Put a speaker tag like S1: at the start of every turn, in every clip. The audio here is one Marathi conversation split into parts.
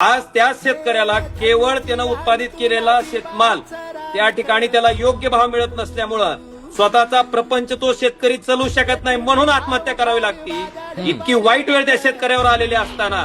S1: आज त्या शेतकऱ्याला केवळ त्यानं उत्पादित केलेला शेतमाल त्या ठिकाणी त्याला योग्य भाव मिळत नसल्यामुळं स्वतःचा प्रपंच तो शेतकरी चालू शकत नाही म्हणून आत्महत्या करावी लागते. इतकी वाईट वेळ त्या शेतकऱ्यावर आलेली असताना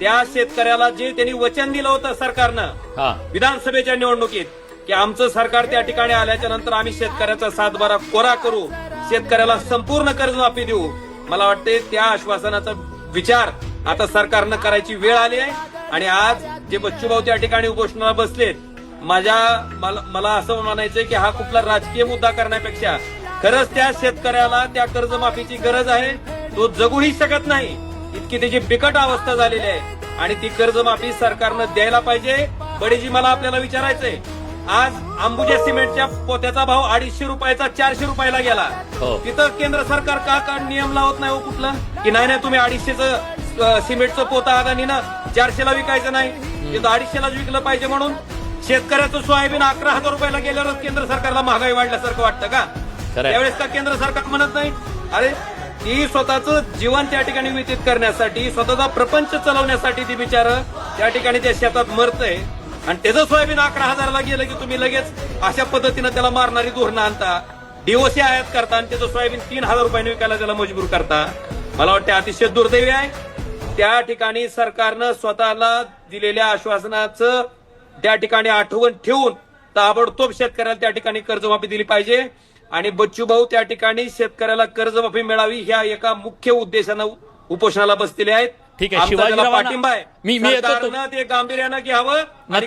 S1: त्या शेतकऱ्याला जे त्यांनी वचन दिलं होतं सरकारनं
S2: हा.
S1: विधानसभेच्या निवडणुकीत की आमचं सरकार त्या ठिकाणी आल्याच्यानंतर आम्ही शेतकऱ्याचा सातबारा कोरा करू शेतकऱ्याला संपूर्ण कर्जमाफी देऊ. मला वाटते त्या आश्वासनाचा विचार आता सरकारनं करायची वेळ आली आहे. आणि आज जे बच्चूभाऊ त्या ठिकाणी उपोषणाला बसलेत माझ्या मला मला असं म्हणायचंय की हा कुठला राजकीय मुद्दा करण्यापेक्षा खरंच त्या शेतकऱ्याला त्या कर्जमाफीची गरज आहे. तो जगूही शकत नाही. इतकी त्याची बिकट अवस्था झालेली आहे. आणि ती कर्जमाफी सरकारनं द्यायला पाहिजे. बडीजी मला आपल्याला विचारायचंय. आज अंबुजा सिमेंटच्या पोत्याचा भाव अडीचशे रुपयाचा चारशे रुपयाला गेला.
S2: हो.
S1: तिथं केंद्र सरकार का का नियम लावत नाही हो कुठलं? की नाही नाही तुम्ही अडीचशेचं सिमेंटचं पोतं अदानीनं चारशेला विकायचं नाही. तिथं अडीचशेलाच विकलं पाहिजे म्हणून शेतकऱ्याचं सोयाबीन अकरा हजार रुपयाला गेल्यावरच केंद्र सरकारला महागाई वाढल्यासारखं वाटतं का. त्यावेळेस का केंद्र सरकार म्हणत नाही? अरे ती स्वतःच जीवन त्या ठिकाणी व्यतीत करण्यासाठी स्वतःचा प्रपंच चालवण्यासाठी ती बिचार त्या ठिकाणी त्या शेतात मरतय. आणि त्याचं सोयाबीन अकरा हजाराला गेलं की तुम्ही लगेच अशा पद्धतीनं त्याला मारणारी धोरणं आणता. डीओसी आयात करता आणि त्याचं सोयाबीन तीन हजार रुपयाने विकायला त्याला मजबूर करता. मला वाटतं अतिशय दुर्दैवी आहे. त्या ठिकाणी सरकारनं स्वतःला दिलेल्या आश्वासनाचं त्या ठिकाणी आठवण ठेवून ताबडतोब शेतकऱ्याला त्या ठिकाणी कर्जमाफी दिली पाहिजे. आणि बच्चू भाऊ त्या ठिकाणी शेतकऱ्याला कर्जमाफी मिळावी ह्या एका मुख्य उद्देशानं उपोषणाला बसलेले आहेत.
S2: ठीक आहे,
S1: पाठिंबा आहे.
S2: मी-
S1: गांभीर्यानं घ्यावं आणि